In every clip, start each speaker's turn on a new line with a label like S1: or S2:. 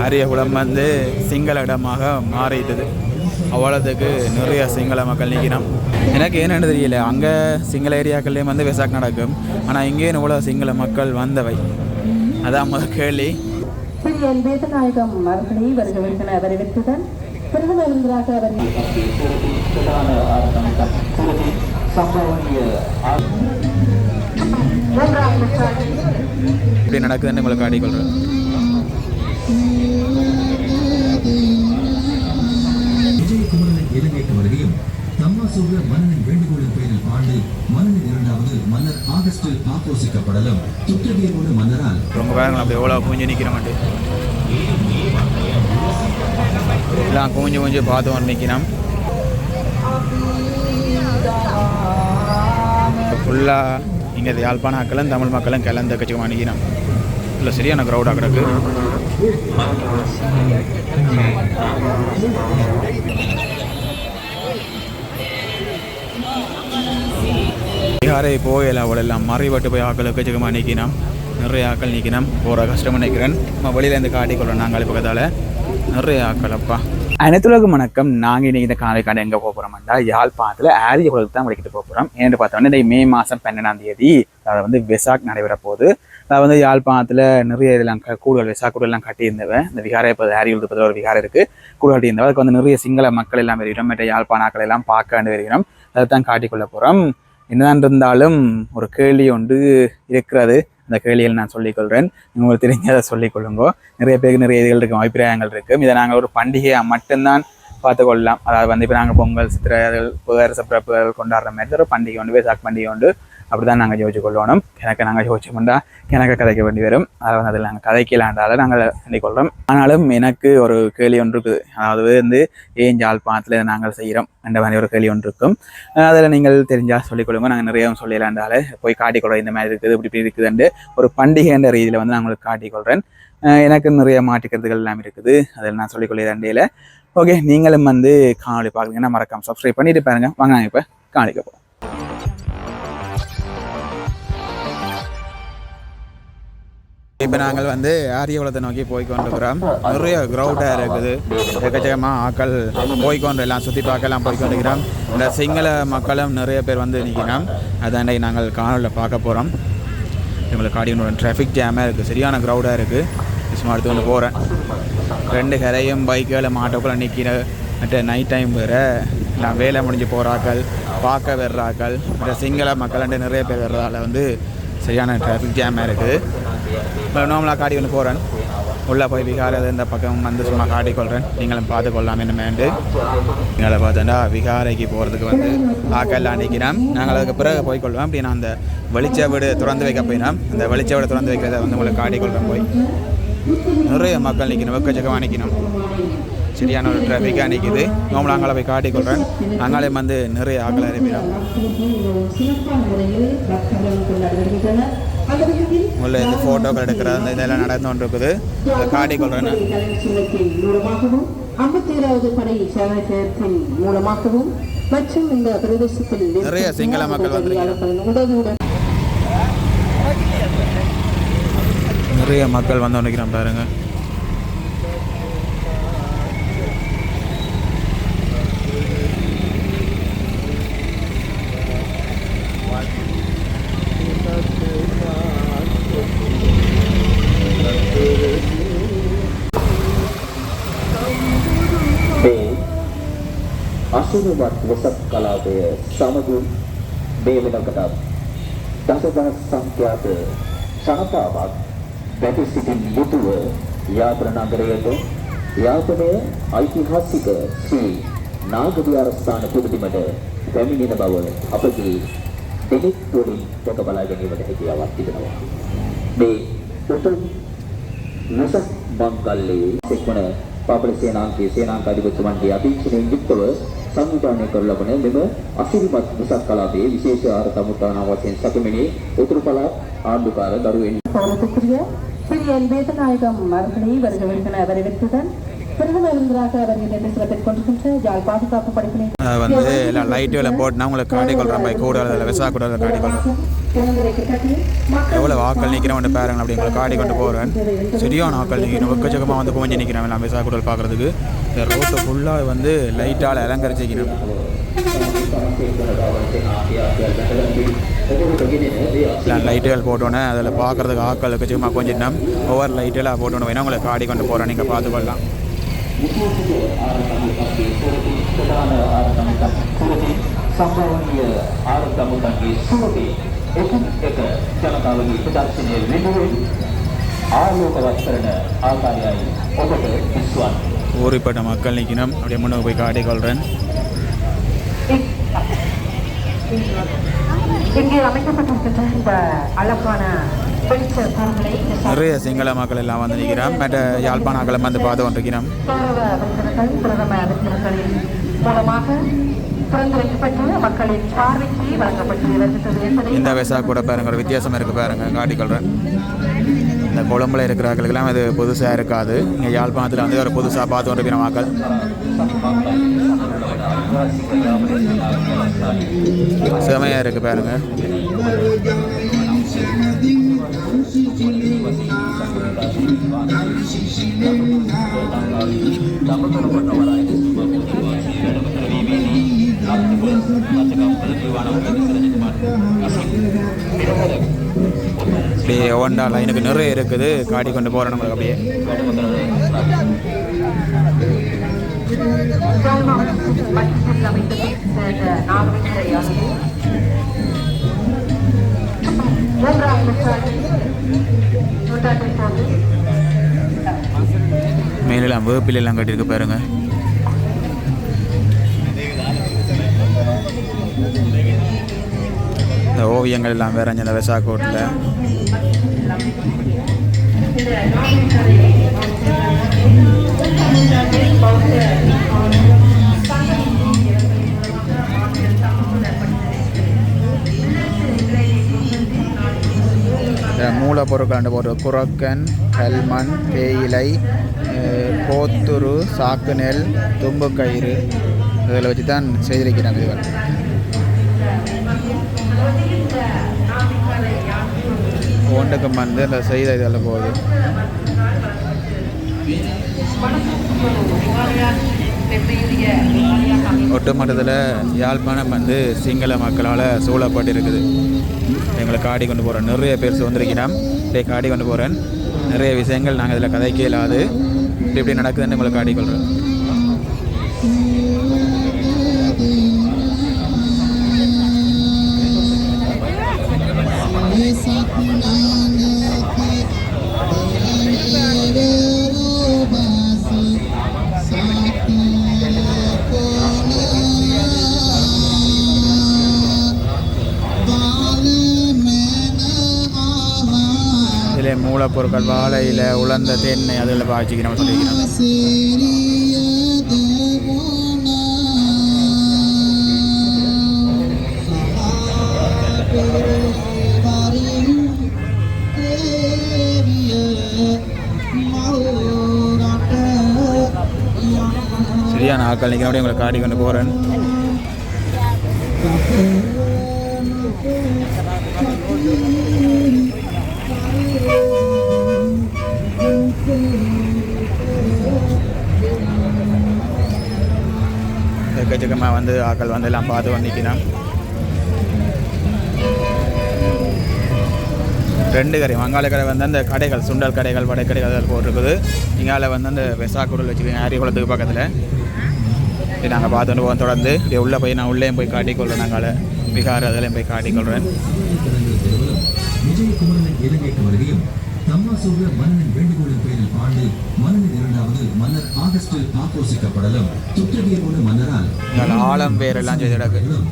S1: ஆரியகுளம் வந்து சிங்கள இடமாக மாறிட்டது. அவ்வளோத்துக்கு நிறைய சிங்கள மக்கள் நிற்கிறோம் எனக்கு என்னென்னு தெரியல. அங்கே சிங்கள ஏரியாக்கள்லேயும் வந்து வெசாக் நடக்கும். ஆனால் இங்கேயும் இவ்வளோ சிங்கள மக்கள் வந்தவை. அதான் முதல் கேள்வி.
S2: வேதநாயகம் அவர்களை வருகிறவர்கள் அவர்
S1: இப்படி நடக்குதுன்னு உங்களுக்கு காட்டிக்கொள்கிறேன்
S3: தம்மாசோக மன்னனின் வேண்டுகோளின் பேரில் ஆண்டு மன்னனின் இரண்டாவது மன்னர் ஆகஸ்டில் ஆப்போசிக்கப்படலும் துற்றவியலோடு மன்னரால்
S1: ரொம்ப பாருங்கள் அப்படி எவ்வளோ குஞ்சு மாட்டேன் எல்லாம் குஞ்சு குஞ்சு பார்த்து வந்து நிற்கிறோம் ஃபுல்லாக இங்கே யாழ்ப்பாண மக்களும் தமிழ் மக்களும் கலந்து கட்சிக்கு அணுகினோம் இல்லை சரியான க்ரௌடாக கிடக்கு. Thank விகாரை போயில அவளெல்லாம் மறைபட்டு போய் ஆக்களுக்கு எக்கச்சக்கமாக நிற்கணும் நிறைய ஆக்கள் நிற்கணும் போகிற கஷ்டமாக நினைக்கிறேன். நம்ம வெளியிலேருந்து காட்டிக்கொள்ள நாங்கள் பக்கத்தால் நிறைய ஆக்கள் அப்பா. அனைத்துலகம் வணக்கம். நாங்கள் இன்றைக்கி இந்த காலைக்காடு எங்கே போக போகிறோம்டா யாழ்ப்பாணத்தில் ஆரிய குளத்துக்கு தான் வலிக்கிட்டு போக போகிறோம் ஏன்னு பார்த்தோம்னா இந்த மே மாதம் பன்னெண்டாம் தேதி அதை வந்து வெசாக் நடைபெற போகுது. அது வந்து யாழ்ப்பாணத்தில் நிறைய இதெல்லாம் கூடுகள் கூடுதல் கூடுகள்லாம் கட்டியிருந்தவன் இந்த விகாரை இப்போ ஆரிய குளத்தில் ஒரு விகாரம் இருக்குது கூட கட்டியிருந்தவன் அதுக்கு வந்து நிறைய சிங்கள மக்கள் எல்லாம் வருகிறோம். மற்ற யாழ்ப்பாணாக்கள் எல்லாம் பார்க்க வேண்டி வருகிறோம். அதை தான் காட்டிக்கொள்ள போகிறோம் என்னதான் இருந்தாலும் ஒரு கேள்வி ஒன்று இருக்கிறது. அந்த கேள்வியில் நான் சொல்லிக்கொள்கிறேன் உங்களுக்கு தெரிஞ்சதை சொல்லிக்கொள்ளுங்கோ. நிறைய பேருக்கு நிறைய இதுகள் இருக்கும் அபிப்பிராயங்கள் இருக்கும் இதை நாங்கள் ஒரு பண்டிகையாக மட்டும்தான் பார்த்துக்கொள்ளலாம். அதாவது வந்து இப்போ நாங்கள் பொங்கல் சித்திரை வேறு பிறப்புகள் கொண்டாடுற மாதிரி ஒரு பண்டிகை உண்டு வேசாக் பண்டிகை உண்டு அப்படி தான் நாங்கள் யோசிச்சு கொள்ளணும் எனக்கு நாங்கள் யோசிச்சோம்னா எனக்கு கதைக்க வேண்டி வரும். அதை வந்து அதில் நாங்கள் கதைக்கலாண்டால நாங்கள் எண்ணிக்கொள்கிறோம் ஆனாலும் எனக்கு ஒரு கேள்வி ஒன்று இருக்குது. அதாவது வந்து ஏன் ஜாழ்ப்பாணத்தில் இதை நாங்கள் செய்கிறோம் என்ற மாதிரி ஒரு கேள்வி ஒன்று இருக்கும். அதில் நீங்கள் தெரிஞ்சால் சொல்லிக்கொள்ளுங்க நாங்கள் நிறைய சொல்லலாண்டால போய் காட்டிக்கொள்கிறோம் இந்த மாதிரி இருக்குது இப்படி இப்படி இருக்குதுன்ட்டு ஒரு பண்டிகைன்ற ரீதியில் வந்து நான் உங்களுக்கு காட்டிக்கொள்கிறேன் எனக்கு நிறைய மாட்டுக்கிறதுகள் எல்லாம் இருக்குது. அதில் நான் சொல்லிக்கொள்ளிய ஓகே நீங்களும் வந்து காணொலி பார்க்குறீங்கன்னா மறக்காமல் சப்ஸ்கிரைப் பண்ணிட்டு பாருங்க. வாங்க நாங்கள் இப்போ காணிக்க போகிறோம் இப்போ நாங்கள் வந்து ஆரியகுளத்தை நோக்கி போய் கொண்டிருக்கிறோம் நிறைய க்ரௌடாக இருக்குது. எக்கச்சக்கமாக ஆக்கள் போய்க்கொண்டு எல்லாம் சுற்றி பார்க்கலாம் போய் கொண்டிருக்கிறோம் இந்த சிங்கள மக்களும் நிறைய பேர் வந்து நிற்கிறோம் அதாண்டை நாங்கள் காணொலியில் பார்க்க போகிறோம் எங்களுக்கு காடியோட டிராஃபிக் ஜாமாக இருக்குது சரியான க்ரௌடாக இருக்குது சும்மா எடுத்து கொண்டு போகிறேன் ரெண்டு கரையும் பைக்கில் மாட்டோக்குள்ள நிற்கிற மற்ற நைட் டைம் வேறு. எல்லாம் வேலை முடிஞ்சு போகிறாக்கள் பார்க்க வர்றாக்கள் மற்ற சிங்கள மக்கள்ன்ட்டு நிறைய பேர் வர்றதால வந்து சரியான டிராஃபிக் ஜாமாக இருக்குது நார்மலாக காட்டி கொண்டு போகிறேன் உள்ளே போய் விகார இந்த பக்கம் வந்து சும்மா காட்டிக்கொள்கிறேன் நீங்களும் பார்த்துக்கொள்ளலாம் என்னமேண்டு எங்களை பார்த்தோன்னா விகாரைக்கு போகிறதுக்கு வந்து ஆக்கெல்லாம் நிற்கிறோம் நாங்கள் அதுக்கு பிறகு போய்க்கொள்வோம் அப்படி நான் அந்த வெளிச்ச வீடு திறந்து வைக்க போயினோம். அந்த வெளிச்ச வீடு திறந்து வைக்கிறத வந்து உங்களுக்கு காட்டிக்கொள்கிறேன் போய். நிறைய மக்கள் நிற்கணும். வெக்கச்சக்கமாக நிற்கணும். சரியான ஒரு டிராஃபிக்காக நிற்கிது. நோம்பல அங்கே போய் காட்டிக்கொள்கிறேன் அங்காலே வந்து நிறைய ஆக்களை அனுப்பிடும்
S2: சிறப்பான
S1: இந்த ஃபோட்டோக்கள் எடுக்கிற அந்த இதெல்லாம் நடந்து கொண்டு இருக்குது அதை
S2: ஐம்பத்தேழாவது படை சேனத்தின் மூலமாகவும் மற்றும் இந்த பிரதேசத்தில்
S1: நிறைய சிங்கள மக்கள் வந்திருக்கிறாங்க. நிறைய மக்கள் வந்து நினைக்கிறேன்
S4: பாருங்கள் අසුරුවත් වෙසක් කලාපය සමගින් මේ වෙනකොට දසදහස් සංඛ්‍යාත ජනතාවක් වැටි සිටින් යුතුව යාත්‍ර නගරයට යාපනය ඓතිහාසික ශ්‍රී නාගවිහාර ස්ථාන පුදුබිමට පැමිණෙන බව අපගේ දෙනෙත් වලින් දැක බලා ගැනීමට හැකියාවක් තිබෙනවා. මේ උතුම් නසක් මංගල්ලේ එක්වන පාපල සේනාංකයේ සේනාංක අධිපතිතුමන්ගේ අධීක්ෂණයෙන් යුක්තව සංවිධානය කර ලබන මෙම අසිරිමත් පුසත් කලාපයේ විශේෂ ආරතමුතාන වශයෙන් සැකමෙණේ උතුරු පළාත් ආණ්ඩුකාර දරුවෙන්.
S2: පෞරපුත්‍රිය සිරියන් බේතනායක මර්ධනී වර්ග වෙනකන අවරෙත්තුදන්
S1: அதை வந்து எல்லாம் லைட்டு எல்லாம் போட்டுனா உங்களுக்கு காட்டிக்கொள்கிறேன் மாதிரி கூட அதில் விசா கூட காட்டிக்கொள்கிறேன் எவ்வளோ ஆக்கள் நிற்கிறவன் பாருங்க அப்படி உங்களை காடி கொண்டு போகிறேன் சரியான வாக்கள் நிற்கிறோம் வெக்கச்சக்கமாக வந்து குமிஞ்சு நிற்கிறேன் எல்லாம் விசா குடல் பார்க்குறதுக்கு இந்த ரோட்டை ஃபுல்லாக வந்து லைட்டால் அலங்கரிச்சிக்கணும் லைட்டுகள் போட்டோன்னே அதில் பார்க்குறதுக்கு ஆக்கள் வச்சுக்கமா கொஞ்சம் ஒவ்வொரு லைட்டெல்லாம் போட்டோன்னு வேணா உங்களை காடி கொண்டு போகிறேன் நீங்கள் பார்த்துக்கொள்ளலாம்
S4: සම්භවනීය ආරක්ෂකතුන්ගේ සුවපේ එකින් එක ජනතාවගේ ප්‍රදර්ශනය වෙනුවෙන් ආලෝකවත් කරන ආකාරයයි ඔබට විශ්වාස
S1: ஊரிப்பட்ட மக்கள் நிற்கணும் அப்படியே முன்னுக்கு போய் காட்டி கொள்கிறேன்
S2: இங்கே அமைக்கப்பட்டிருக்கின்ற இந்த அழகான வெளிச்ச தரங்களை இந்த
S1: நிறைய சிங்கள மக்கள் எல்லாம் வந்து நிற்கிறோம். மற்ற யாழ்ப்பாண ஆக்களும் வந்து பார்த்து கொண்டிருக்கிறோம். இந்த விசா கூட பாருங்க ஒரு வித்தியாசம் இருக்குது பாருங்க காட்டிக்கொள்கிறேன் இந்த கொழம்புல இருக்கிறவர்களுக்கெல்லாம் இது புதுசாக இருக்காது. இங்கே யாழ்ப்பாணத்தில் வந்து ஒரு புதுசாக பார்த்து கொண்டிருக்கிற மக்கள். செமையாக இருக்குது பாருங்கள் அப்படியே ஒண்டா லைனுக்கு நிறைய இருக்குது. காடி கொண்டு போகிறோம் நம்மளுக்கு அப்படியே.
S2: மத்தியில்
S1: மேலெல்லாம் எல்லாம் கட்டியிருக்கு பாருங்க. இந்த ஓவியங்கள் எல்லாம் வேற இந்த விசாகோட்டில். இந்த மூலப்பொருட்கள் ஒரு குரக்கன் கல்மண் தேயிலை கோத்துரு சாக்கு நெல் தும்பு கயிறு இதில் வச்சு தான் செய்திருக்கிறாங்க இவர் ஒன்றுக்கு வந்து இந்த செய்த இதில் போகுது. ஒட்டுமொத்தத்தில் யாழ்ப்பாணம் வந்து சிங்கள மக்களால் சூழப்பட்டிருக்குது. எங்களை காடி கொண்டு போகிறோம் நிறைய பேர் சுதந்திரிக்கிறோம் இப்படியே காடி கொண்டு போகிறேன் நிறைய விஷயங்கள் நாங்கள் இதில் கதைக்க இல்லாது. இப்படி இப்படி நடக்குதுன்னு உங்களை காடி கொள்கிறோம் மூலப்பொருட்கள் வாழை இலை உலர்ந்த தென்னை அதில் பாய்ச்சிக்கிறோம் சொல்லிக்கிறோம் சரியான ஆக்கள் நிற்கிறோட உங்களை காடி கொண்டு போகிறேன் எக்கச்சக்கமாக வந்து ஆக்கள் வந்து எல்லாம் பார்த்து வந்து ரெண்டு கரை வங்காள கரை வந்து அந்த கடைகள் சுண்டல் கடைகள் வடைக்கடைகள் அதில் போட்டிருக்குது. இங்கால வந்து அந்த வெசாக்குடல் வச்சுருக்கேன் ஆரியகுளத்துக்கு பக்கத்தில். நாங்கள் பார்த்துட்டு போவோம் தொடர்ந்து. இப்படி உள்ளே போய் நான் உள்ளேயும் போய் காட்டிக்கொள்கிறேன் நாங்கள் பீகார் அதிலையும் போய் காட்டிக்கொள்கிறேன்
S3: தம்மாசோக மன்னனின் வேண்டுகோளின் பேரில் ஆண்டு மன்னனின் இரண்டாவது மன்னர் ஆகஸ்டில் ஆப்போசிக்கப்படலும் துற்றவியலோடு மன்னரால்
S1: ஆழம் பேர் எல்லாம் செய்து கிடக்கு
S3: மேலும்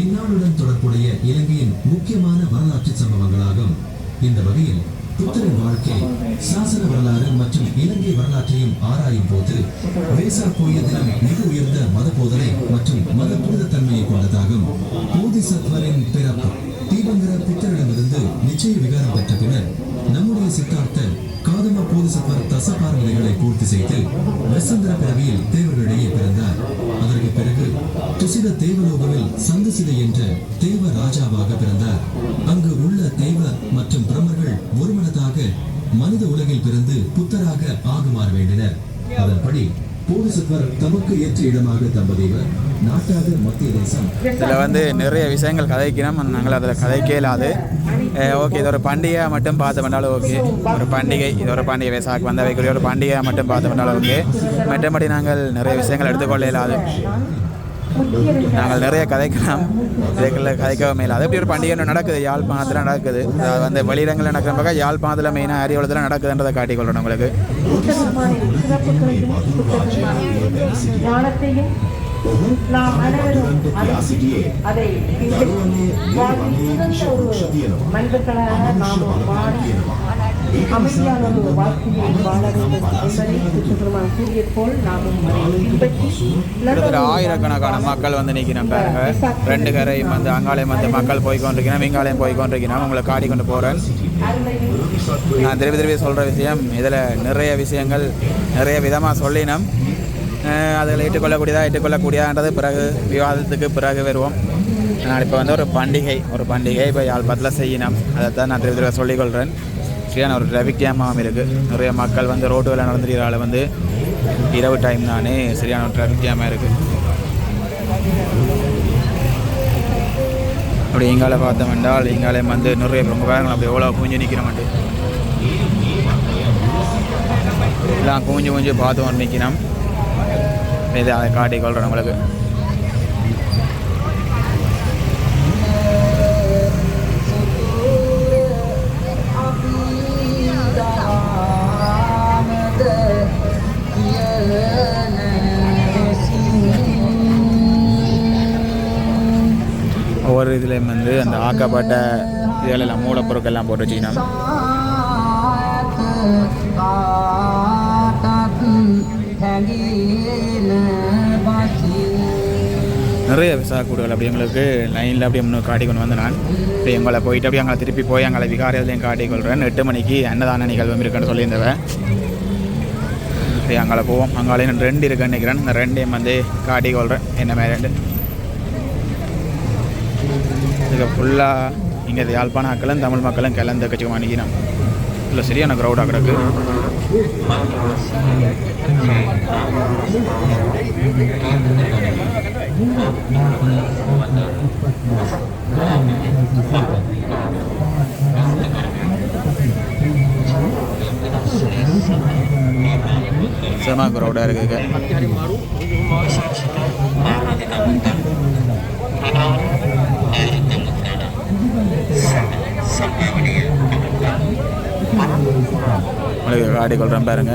S3: இந்நாளுடன் தொடர்புடைய இலங்கையின் முக்கியமான வரலாற்று சம்பவங்களாகும். இந்த வகையில் புத்தரின் வாழ்க்கை சாசன வரலாறு மற்றும் இலங்கை வரலாற்றையும் ஆராயும் போது வேசா கோய தினம் மிக உயர்ந்த மத போதனை மற்றும் மத புனிதத்தன்மையை கொண்டதாகும். போதிசத்வரின் பிறப்பு. தீபங்கர பித்தரிடமிருந்து நிச்சய விகாரம் பெற்ற பின்னர் நம்முடைய சித்தார்த்தர் காதம போதிசப்பர் தசபார்வதிகளை பூர்த்தி செய்து வசந்திர பிறவியில் தேவர்களிடையே பிறந்தார். அதற்கு பிறகு துசித தேவலோகவில் சந்தசிதை என்ற தேவ ராஜாவாக பிறந்தார். அங்கு உள்ள தேவ மற்றும் பிரம்மர்கள் ஒருமனதாக மனித உலகில் பிறந்து புத்தராக ஆகுமாறு வேண்டினர். அதன்படி
S1: இதில் வந்து நிறைய விஷயங்கள் கதைக்கணும். நாங்கள் அதில் கதைக்கே இல்லாது ஓகே இது ஒரு பண்டிகை மட்டும் பார்த்து பண்ணாலும் ஓகே. ஒரு பண்டிகை இது ஒரு பண்டிகை. விசாக்கு வந்த வைக்கிற ஒரு பண்டிகையாக மட்டும் பார்த்து பண்ணாலும் ஓகே. மற்றபடி நாங்கள் நிறைய விஷயங்கள் எடுத்துக்கொள்ள இல்லாது நாங்கள் நிறைய கதைக்கலாம். இதுக்குள்ள மேலே அது எப்படி ஒரு பண்டிகை ஒன்று நடக்குது? யாழ்ப்பாணத்தில் நடக்குது. அது வந்து வெளியிடங்களில் நடக்கிற பக்கம் யாழ்ப்பாணத்தில் மெயினாக அரியவளத்தில் நடக்குதுன்றதை காட்டிக்கொள்ளணும் உங்களுக்கு.
S2: நாம் அனைவரும் அதை- மனிதர்களாக நாம் வாழ அமைதியான ஒரு வாழ்க்கையை வாழ வேண்டும் என்பதை சுற்றுப்பெருமான் கூறியது போல் நாமும் பின்பற்றி
S1: ஆயிரக்கணக்கான மக்கள் வந்து நிற்கிறோம் பாருங்க. ரெண்டு கரையும் வந்து அங்காலையும் வந்து மக்கள் போய் கொண்டிருக்கிறோம் இங்காலையும் போய் கொண்டிருக்கிறோம் உங்களை காடி கொண்டு போகிறேன் நான் திருப்பி திருப்பி சொல்கிற விஷயம் இதில் நிறைய விஷயங்கள் நிறைய விதமாக சொல்லினோம். அதில் ஏற்றுக்கொள்ளக்கூடியதா ஏற்றுக்கொள்ளக்கூடியதான்றது பிறகு விவாதத்துக்கு பிறகு வருவோம். நான் இப்போ வந்து ஒரு பண்டிகை ஒரு பண்டிகை இப்போ யாழ்ப்பாணத்தில் செய்யணும். அதைத்தான் நான் திருப்பி திருப்பி சொல்லிக்கொள்கிறேன் சரியான ஒரு டிராஃபிக் ஜாமாகவும் இருக்குது நிறைய மக்கள் வந்து ரோட்டுகளில் நடந்துடுறால வந்து இரவு டைம் தானே சரியான ஒரு டிராஃபிக் ஜாமாக இருக்குது அப்படி எங்கால பார்த்தோம் என்றால் எங்காலே வந்து நிறைய ரொம்ப பேருங்க அப்படி எவ்வளோ குஞ்சு நிற்கிறோம் எல்லாம் குஞ்சு குஞ்சு பார்த்து நிற்கிறோம் இதை அதை காட்டி கொள்கிறேன் உங்களுக்கு. ஒவ்வொரு இதுலேயும் வந்து அந்த ஆக்கப்பட்ட இதெல்லாம் மூலப்பொருட்கள் எல்லாம் போட்டு வச்சுக்கணும். நிறைய விசா கூடுகள் அப்படி எங்களுக்கு லைனில் அப்படியே இன்னும் காட்டி கொண்டு வந்து நான் இப்படி எங்களை போயிட்டு அப்படியே அங்கே திருப்பி போய் எங்களை விகாரியத்தையும் காட்டி கொள்கிறேன் எட்டு மணிக்கு அன்னதான நிகழ்வும் இருக்குன்னு சொல்லியிருந்தவன் அப்படியே அங்கே போவோம். அங்காலே ரெண்டு இருக்குன்னு நினைக்கிறேன். இந்த ரெண்டையும் வந்து காட்டி கொள்கிறேன் என்ன மாதிரி ரெண்டு? இதில் ஃபுல்லாக இங்கே யாழ்ப்பாண மக்களும் தமிழ் மக்களும் கலந்து கட்சிக்கு அணுகினோம் இல்லை சரியான க்ரௌடாக கிடக்கு. செம க்ரௌடாக இருக்குங்க உங்களுக்கு காட்டி கொள்கிறேன் பாருங்க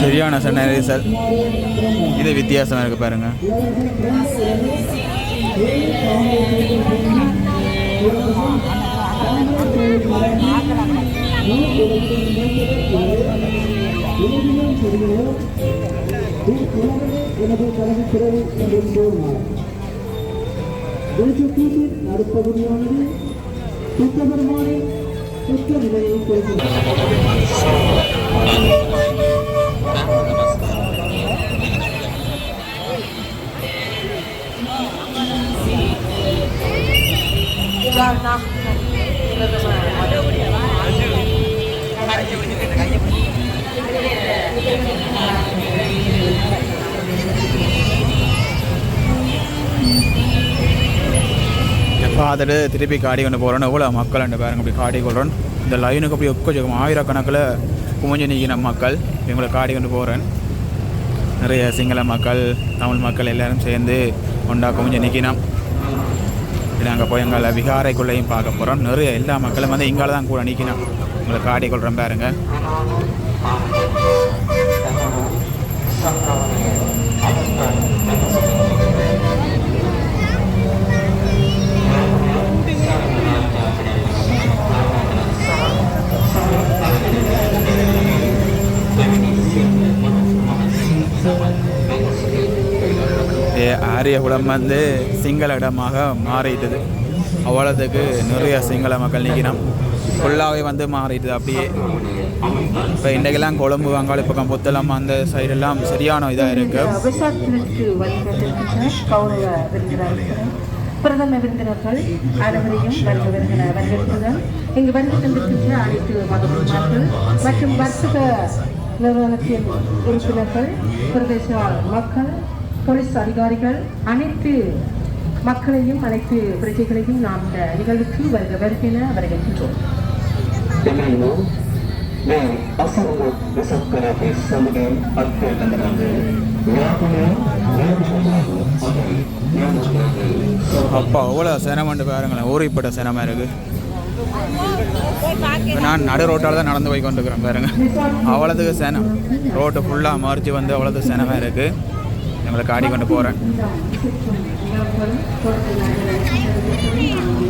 S1: சரியான சன்ன சார். இது வித்தியாசமாக இருக்குது பாருங்க
S5: வெளிச்சத்தீட்டின் நடுப்பகுதியானது சுத்தபெருமானை சுத்த நிலையை குறிக்கிறது
S1: பார்த்துட்டு திருப்பி காடி கொண்டு போகிறோன்னு எவ்வளோ மக்கள் ரெண்டு பாருங்க அப்படி காடி கொள்கிறோன் இந்த லைனுக்கு அப்படி ஒக்கச்சக்கம் ஆயிரக்கணக்கில் குமிஞ்சு நிற்கின மக்கள் இவங்களை காடி கொண்டு போகிறேன் நிறைய சிங்கள மக்கள் தமிழ் மக்கள் எல்லோரும் சேர்ந்து ஒன்றா குமிஞ்சு நிற்கினோம் நாங்கள் போய் எங்கள் விகாரைக்குள்ளேயும் பார்க்க போகிறோம் நிறைய எல்லா மக்களும் வந்து இங்கால தான் கூட நிற்கினோம் உங்களை காடி கொள்கிறோம் பாருங்கள் ஆரிய ஆரியகுளம் வந்து சிங்கள இடமாக மாறிட்டது. அவ்வளோத்துக்கு நிறைய சிங்கள மக்கள் நிற்கிறோம் ஃபுல்லாகவே வந்து மாறிடுது அப்படியே. இப்போ இன்றைக்கெல்லாம் கொழம்பு வங்காளி பக்கம் புத்தளம் அந்த சைடெல்லாம் சரியான இதாக இருக்குது
S2: பிரதம விருந்தினர்கள் அனைவரையும் வருக வருகிற வரவேற்புடன் இங்கு வந்து கொண்டிருக்கின்ற அனைத்து மக்கள் மற்றும் வர்த்தக நிறுவனத்தின் உறுப்பினர்கள் பிரதேச மக்கள் போலீஸ் அதிகாரிகள் அனைத்து மக்களையும் அனைத்து பிரஜைகளையும் நாம் இந்த நிகழ்வுக்கு வருக வருகின வரவேற்கின்றோம்.
S1: அப்பா அவ்வளோ சினமண்டு பாருங்களேன். ஊறிப்பட்ட சினமாக இருக்குது இப்ப நான் நடு ரோட்டால் தான் நடந்து போய் கொண்டுக்கிறேன் பாருங்க. அவ்வளோத்துக்கு சேனம் ரோட்டு ஃபுல்லாக மறிச்சு வந்து அவ்வளோத்துக்கு சேனமாக இருக்குது எங்களை காடி கொண்டு போகிறேன்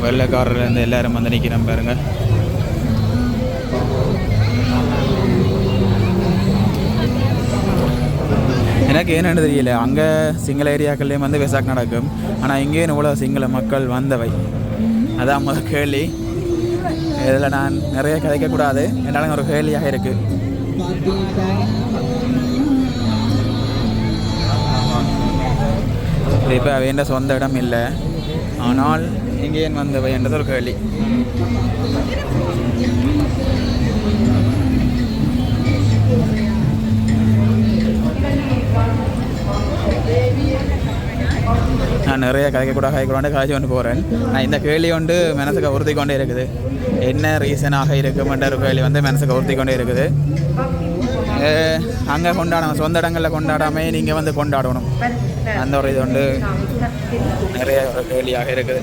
S1: வெள்ளைக்காரர்லேருந்து எல்லாரும் வந்து நிற்கிறேன் பாருங்க. எனக்கு என்னென்னு தெரியல. அங்கே சிங்கள ஏரியாக்கள்லேயும் வந்து வெசாக் நடக்கும். ஆனால் இங்கேயும் இவ்வளோ சிங்கள மக்கள் வந்தவை. அதான் முதல் கேள்வி. இதில் நான் நிறைய கதைக்கக்கூடாது. என்னாலும் ஒரு கேள்வியாக இருக்குது இப்போ வேண்ட சொந்த இடம் இல்லை. ஆனால் இங்கேயும் வந்தவை என்றது ஒரு கேள்வி. நான் நிறைய கதைக்கூட கதைக்கூடாண்டு கதைச்சு கொண்டு போகிறேன் நான் இந்த கேள்வி கொண்டு மனசுக்கு உறுத்தி கொண்டே இருக்குது. என்ன ரீசனாக இருக்குமென்ற ஒரு கேள்வி வந்து மனசுக்கு உறுத்தி கொண்டே இருக்குது. அங்கே கொண்டாடணும் சொந்த இடங்களில் கொண்டாடாமல் நீங்கள் வந்து கொண்டாடணும். அந்த ஒரு இது வந்து நிறைய கேள்வியாக இருக்குது.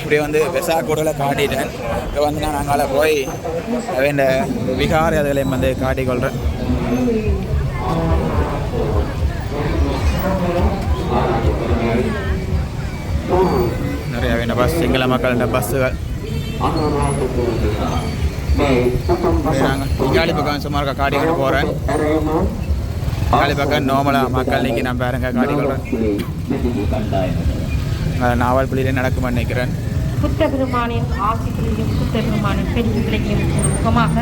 S1: இப்படி வந்து விசா கூடல காட்டிட்டேன். இப்போ வந்து நான் அங்கால போய் இந்த விகார அதுகளையும் வந்து காட்டிக்கொள்கிறேன் நிறைய வேண்ட பஸ் சிங்கள மக்கள் பஸ்ஸுகள் நாங்கள் இங்காளி பக்கம் சும்மா இருக்க காடி கொண்டு போகிறேன் இங்காளி பக்கம் நோமலாக மக்கள் நீக்கி நான் பாருங்க காடி கொள்கிறேன் நாவல் புள்ளியிலே நடக்கும் நினைக்கிறேன்.
S2: புத்த பெருமானின் ஆசிரியையும் புத்த பெருமானின் பெருமைகளையும் முகமாக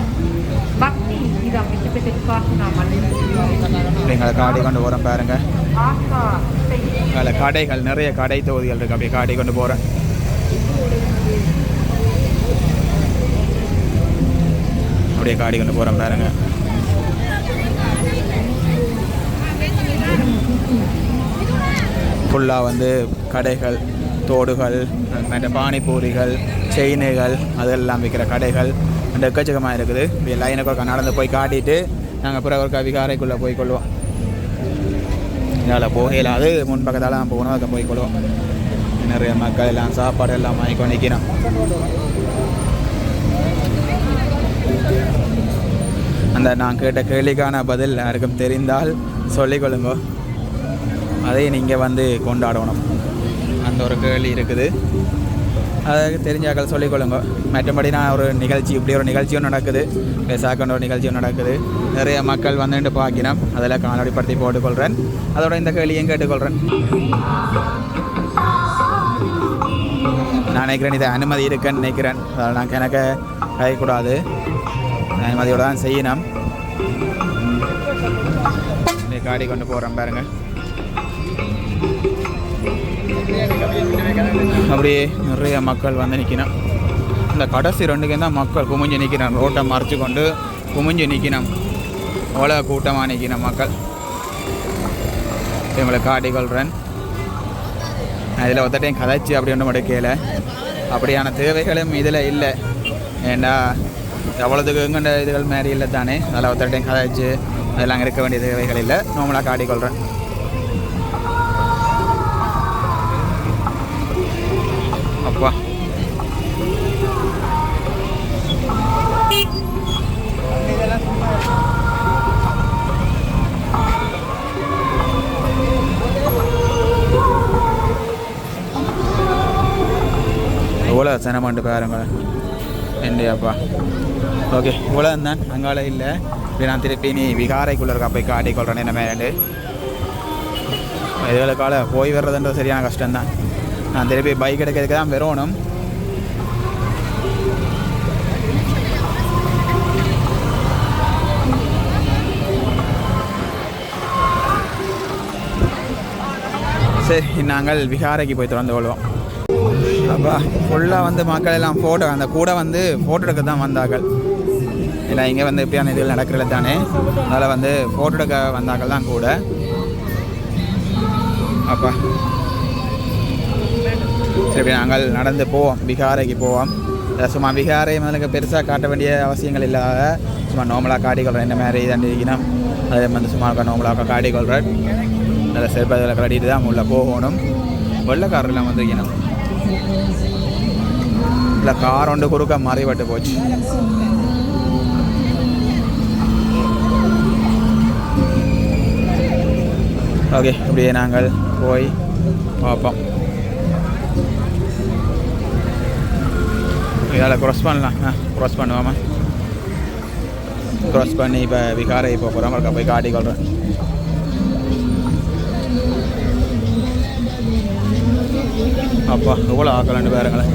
S2: பக்தி இது அமைக்கப்பட்டிருக்காக நாம்
S1: எங்களை காடி கொண்டு போகிறோம் பாருங்க. அதில் கடைகள் நிறைய கடை தொகுதிகள் இருக்குது அப்படியே காடி கொண்டு போகிறேன் அப்படியே காடி கொண்டு போகிறோம் பாருங்க. ஃபுல்லாக வந்து கடைகள் தோடுகள் மற்ற பானிபூரிகள் செயினுகள் அதெல்லாம் விற்கிற கடைகள். அந்த எக்கச்சக்கமாக இருக்குது. இப்படி லைனுக்கு ஒருக்கா நடந்து போய் காட்டிட்டு நாங்கள் பிறகு ஒரு விகாரைக்குள்ளே போய் கொள்வோம். இதால் போகையில் அது முன்பக்கத்தால் நம்ம போகணும் அதை போய் கொள்வோம். நிறைய மக்கள் எல்லாம் சாப்பாடு எல்லாம் வாங்கி நிற்கிறோம் அந்த நான் கேட்ட கேள்விக்கான பதில் யாருக்கும் தெரிந்தால் சொல்லிக்கொள்ளுங்க அதை நீங்கள் வந்து கொண்டாடணும். அந்த ஒரு கேள்வி இருக்குது. அதாவது தெரிஞ்சாக்கள் சொல்லிக்கொள்ளுங்க மற்றபடி நான் ஒரு நிகழ்ச்சி இப்படி ஒரு நிகழ்ச்சியும் நடக்குது. பெசாக்கண்ட ஒரு நிகழ்ச்சியும் நடக்குது. நிறைய மக்கள் வந்துட்டு பார்க்கினோம். அதில் காணொலிப்படுத்தி போட்டுக்கொள்கிறேன். அதோட இந்த கேள்வியும் கேட்டுக்கொள்கிறேன். நான் நினைக்கிறேன் இதை அனுமதி இருக்குன்னு நினைக்கிறேன். அதால் நான் எனக்கு கைக்கூடாது அனுமதியோட தான் செய்யணும். காடி கொண்டு போகிறேன் பாருங்க. அப்படியே நிறைய மக்கள் வந்து நிற்கணும் இந்த கடைசி ரெண்டுக்கு தான் மக்கள் குமிஞ்சு நிற்கிறான் ரோட்டை மறைச்சு கொண்டு குமிஞ்சு நிற்கணும் அவ்வளோ கூட்டமாக நிற்கணும் மக்கள். இவங்களை காட்டிக்கொள்கிறேன் கொள்கிறேன் இதில் ஒருத்தட்டையும் கதைச்சு அப்படி ஒன்று மட்டும் கேள அப்படியான தேவைகளும் இதில் இல்லை. ஏண்டா? எவ்வளோதுக்கு எங்கண்ட இதுகள் மாரி இல்லை தானே. அதில் ஒருத்தர்டையும் கதைச்சு அதெல்லாம் இருக்க வேண்டிய தேவைகள் இல்லை. நார்மலாக காட்டிக்கொள்கிறேன் அப்பா. எவ்வளோ சனமாண்டு பாருங்க என்னையாப்பா. ஓகே. இவ்வளோ தான் அங்கால இல்லை. இப்போ நான் திருப்பி நீ விகாரைக்குள்ளே இருக்கா போய் காட்டிக்கொள்கிறேன் என்ன மேலே இதுகளுக்கால போய் வர்றதுன்றது சரியான கஷ்டம்தான். நான் திருப்பி பைக் எடுக்கிறதுக்கு தான் வரணும். சரி நாங்கள் விகாரைக்கு போய் திறந்து கொள்வோம். அப்பா ஃபுல்லாக வந்து மக்கள் எல்லாம் ஃபோட்டோ அந்த கூட வந்து ஃபோட்டோ எடுக்க தான் வந்தார்கள். ஏன்னா இங்கே வந்து எப்படியான இதுகள் நடக்கிறது தானே. அதனால் வந்து ஃபோட்டோ எடுக்க வந்தார்கள் தான் கூட. அப்பா. சரி நாங்கள் நடந்து போவோம். விகாரைக்கு போவோம். சும்மா விகாரை முதலுக்கு பெருசாக காட்ட வேண்டிய அவசியங்கள் இல்லாத சும்மா நோமலாக காட்டிக்கொள்கிறேன் இந்த மாதிரி இதான் இருக்கணும் அதே வந்து சும்மா நோமலாக காட்டிக்கொள்கிறேன் நல்ல செருப்பதில் கட்டிட்டு தான் உள்ளே போகணும். வெள்ளக்காரெல்லாம் வந்துருக்கணும் இல்லை கார் ஒன்று குறுக்க மாறிப்பட்டு போச்சு. ஓகே அப்படியே நாங்கள் போய் பார்ப்போம். இதால் க்ராஸ் பண்ணலாம். ஆ க்ராஸ் பண்ணுவோமா? க்ராஸ் பண்ணி இப்போ விகாரை இப்போ போகிறோம் இருக்க போய் காட்டிக்கொள்கிறேன் அப்பா எவ்வளோ
S6: ஆக்கள் ரெண்டு பேருங்களேன்.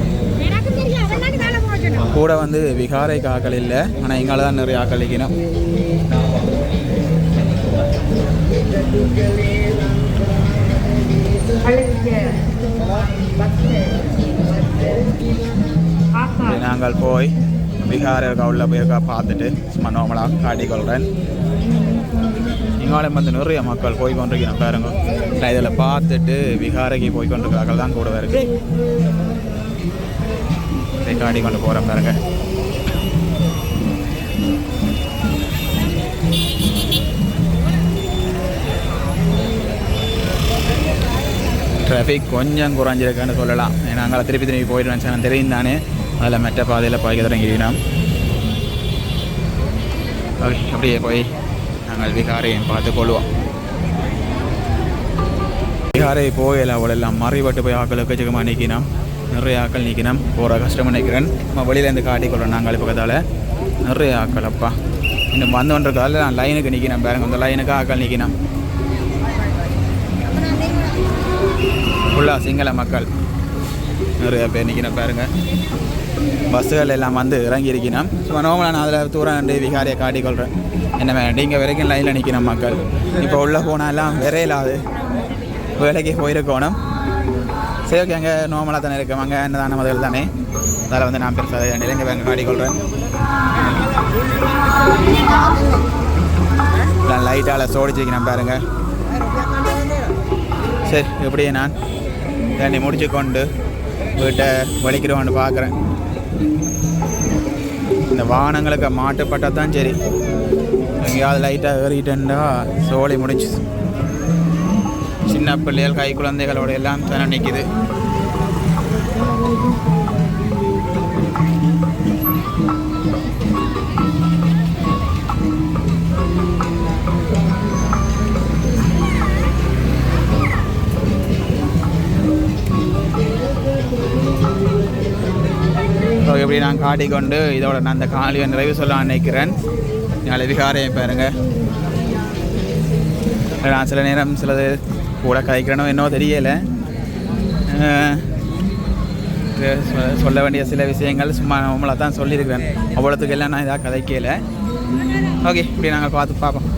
S1: கூட வந்து விகாரைக்கு ஆக்கள் இல்லை. ஆனால் எங்களால் தான் நிறைய ஆக்கள் இருக்கணும் நாங்கள் போய் விகார உள்ள போய் இருக்கா பார்த்துட்டு சும்மா நார்மலாக காட்டிக்கொள்கிறேன் இங்காலும் வந்து நிறைய மக்கள் போய் கொண்டிருக்கிறோம் பாருங்க. நான் இதில் பார்த்துட்டு விகாரைக்கு போய் கொண்டிருக்கிறார்கள் தான் கூட இருக்கு. காட்டி கொண்டு போகிறேன் பாருங்கள் டிராஃபிக் கொஞ்சம் குறைஞ்சிருக்குன்னு சொல்லலாம். ஏன்னா அங்கே திருப்பி திரும்பி போயிட்டு வந்துச்சு தெரியும் தானே. அதில் மெட்ட பாதையில் போய் தொடங்கிக்கிறோம் ஓகே அப்படியே போய் நாங்கள் விகாரையும் பார்த்து கொள்வோம். விகாரை போகல அவளெல்லாம் மறைபட்டு போய் ஆக்கள் எக்கச்சக்கமாக நிற்கினோம் நிறைய ஆக்கள் நிற்கினோம் போகிற கஷ்டமாக நிற்கிறேன் நம்ம வெளியிலேருந்து காட்டிக்கொள்கிறோம் நாங்கள் பக்கத்தால் நிறைய ஆக்கள் அப்பா. இன்னும் வந்து கொண்டிருக்கால நான் லைனுக்கு நிற்கினேன் பாருங்க அந்த லைனுக்கு ஆக்கள் நிற்கினோம் ஃபுல்லாக சிங்கள மக்கள். நிறைய பேர் நிற்கணும் பாருங்க. பஸ்ஸுகள் எல்லாம் வந்து இறங்கி இருக்கணும் சும்மா நோமலாக நான் அதில் தூரம் ரெண்டு விகாரியை காட்டிக்கொள்கிறேன் என்ன வேணும் இங்கே வரைக்கும் லைனில் நிற்கணும் மக்கள். இப்போ உள்ளே போனாலாம் விரையிலாது. வேலைக்கு போயிருக்கணும். சரி ஓகே அங்கே நோமலாக தானே இருக்கோம். அங்கே என்னதான முதல் தானே. அதில் வந்து நான் பெருசாக இங்கே வேங்க காட்டிக்கொள்கிறேன் லைட்டால் சோடிச்சிருக்கணும் பாருங்கள் சரி எப்படியே நான்? தண்ணி முடிச்சு கொண்டு வீட்டை வலிக்கிறோன்னு பார்க்குறேன். இந்த வாகனங்களுக்கு மாட்டுப்பட்டால் தான் சரி. எங்கேயாவது லைட்டாக ஏறிட்டேன்டா சோலை முடிச்சு சின்ன பிள்ளைகள் கை குழந்தைகளோட எல்லாம் தானே நிற்கிது ஸோ இப்படி நான் காட்டிக்கொண்டு இதோட நான் அந்த காலியை நிறைவு சொல்ல நினைக்கிறேன். நாளை விகாரையும் பாருங்க. நான் சில நேரம் சிலது கூட கதைக்கிறனோ என்னவோ தெரியலை. சொ- சொல்ல வேண்டிய சில விஷயங்கள் சும்மா நம்மளை தான் சொல்லியிருக்கிறேன். அவ்வளோத்துக்கு எல்லாம் நான் இதாக கதைக்கல. ஓகே இப்படி நாங்கள் பார்த்து பார்ப்போம்.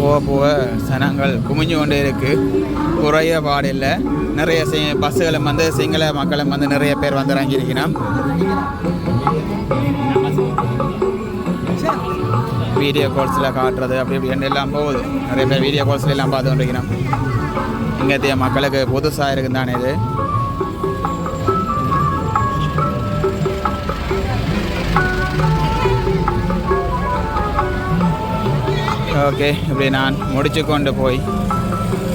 S1: போக போக சனங்கள் குமிஞ்சு கொண்டே இருக்குது குறைய பாடில்லை. நிறைய சி பஸ்ஸுகளும் வந்து சிங்கள மக்களும் வந்து நிறைய பேர் வந்து இறங்கியிருக்கணும் வீடியோ கால்ஸில் காட்டுறது அப்படி இப்படி எல்லாம் போகுது. நிறைய பேர் வீடியோ கால்ஸ்ல எல்லாம் பார்த்து கொண்டிருக்கிறோம் இங்கத்திய மக்களுக்கு புதுசாக இருக்குது தானே இது? ஓகே இப்படி நான் முடிச்சு கொண்டு போய்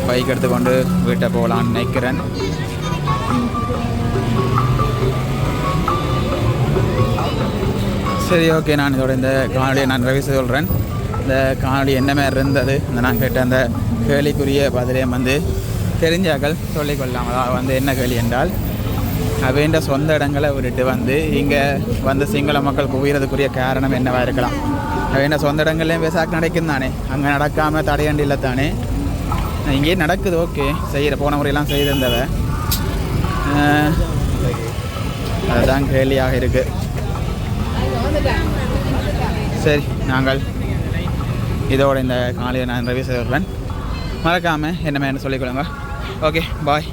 S1: பைக் எடுத்துக்கொண்டு வீட்டை போகலான்னு நினைக்கிறேன். சரி ஓகே நான் இதோட இந்த காணொலியை நான் ரவி சொல்கிறேன் இந்த காணொலி என்ன மாதிரி இருந்தது? இந்த நான் கேட்ட அந்த கேள்விக்குரிய பதிலையும் வந்து தெரிஞ்சாக்கள் சொல்லிக்கொள்ளலாம் அதாவது வந்து என்ன கேள்வி என்றால் அவைண்ட சொந்த இடங்களை விட்டுட்டு வந்து இங்கே வந்து சிங்கள மக்கள் குவியறதுக்குரிய காரணம் என்னவாக இருக்கலாம்? அவைண்ட சொந்த இடங்கள்லேயும் விசாக்கு நடக்கும் தானே? அங்கே நடக்காமல் தடையண்டு இல்லை தானே? இங்கேயே நடக்குது ஓகே. செய்கிற போன முறையெல்லாம் செய்திருந்தவ. அதுதான் கேள்வியாக இருக்குது சரி நாங்கள் இதோட இந்த காலையை நான் ரவி செய்கிறேன் மறக்காமல் என்ன சொல்லிக்கொள்ளுங்க ஓகே பாய்